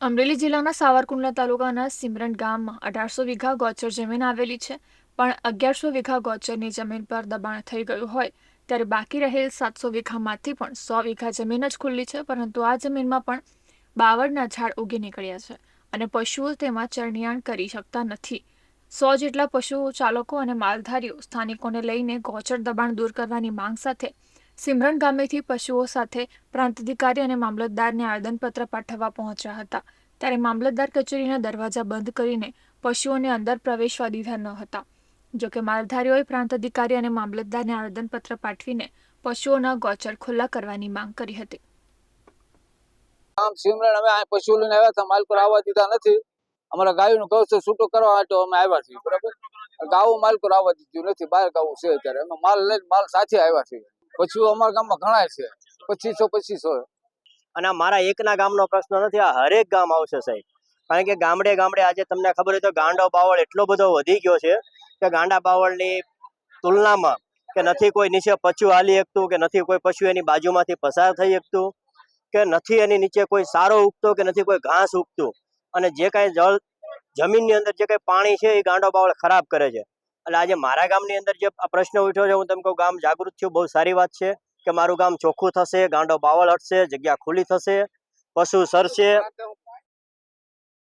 અમરેલી જિલ્લાના સાવરકુંડલા તાલુકાના સિમરન ગામમાં અઢારસો વીઘા ગોચર જમીન આવેલી છે, પણ અગિયારસો વીઘા ગોચરની જમીન પર દબાણ થઈ ગયું હોય, ત્યારે બાકી રહેલ સાતસો વીઘામાંથી પણ સો વીઘા જમીન જ ખુલ્લી છે, પરંતુ આ જમીનમાં પણ બાવળના ઝાડ ઉગી નીકળ્યા છે અને પશુઓ તેમાં ચરણિયાણ કરી શકતા નથી. સો જેટલા પશુ ચાલકો અને માલધારીઓ સ્થાનિકોને લઈને ગોચર દબાણ દૂર કરવાની માંગ સાથે સિમરન ગામેથી પશુઓ સાથે પ્રાંત અધિકારી અને મામલતદારને આવેદનપત્ર પાઠવવા પહોંચ્યા હતા. ત્યારે મામલતદાર કચેરીના દરવાજા બંધ કરીને પશુઓને અંદર પ્રવેશવા દીધા ન હતા. જોકે માલધારીઓએ પ્રાંત અધિકારી અને મામલતદારને આવેદનપત્ર પાઠવીને પશુઓના ગોચર ખુલ્લા કરવાની માંગ કરી હતી. આમ સિમરણ અમે આ પશુ લઈને આવ્યા હતા. માલ પર આવવા દીધા નથી. અમારા ગાયોનું કવચ છૂટું કરવા માટે અમે આવ્યા છીએ. બરાબર? ગાવું માલ પર આવવા દીધું નથી. બહાર ગાવું છે અત્યારે. અમે માલ લઈને માલ સાથે આવ્યા છીએ. પશુ અમારા ગામમાં ઘણા છે. પચીસો પચીસો. અને મારા એકના ગામનો પ્રશ્ન નથી, આ હરેક ગામ આવશે સાહેબ. કારણ કે ગામડે ગામડે આજે તમને ખબર હોય તો ગાંડો બાવળ એટલો બધો વધી ગયો છે કે ગાંડા બાવળની તુલનામાં કે નથી કોઈ નીચે પશુ હાલી શકતું, કે નથી કોઈ પશુ એની બાજુમાંથી પસાર થઈ શકતું, કે નથી એની નીચે કોઈ સારો ઉગતો, કે નથી કોઈ ઘાસ ઉગતું. અને જે કાંઈ જળ જમીનની અંદર જે કાંઈ પાણી છે એ ગાંડો બાવળ ખરાબ કરે છે. એટલે આજે મારા ગામની અંદર જે પ્રશ્ન ઉઠ્યો છે, હું તમને કહું ગામ જાગૃત થયું, બહુ સારી વાત છે કે મારું ગામ ચોખ્ખું થશે, ગાંડો બાવળ હટશે, જગ્યા ખુલ્લી થશે, પશુ સરશે.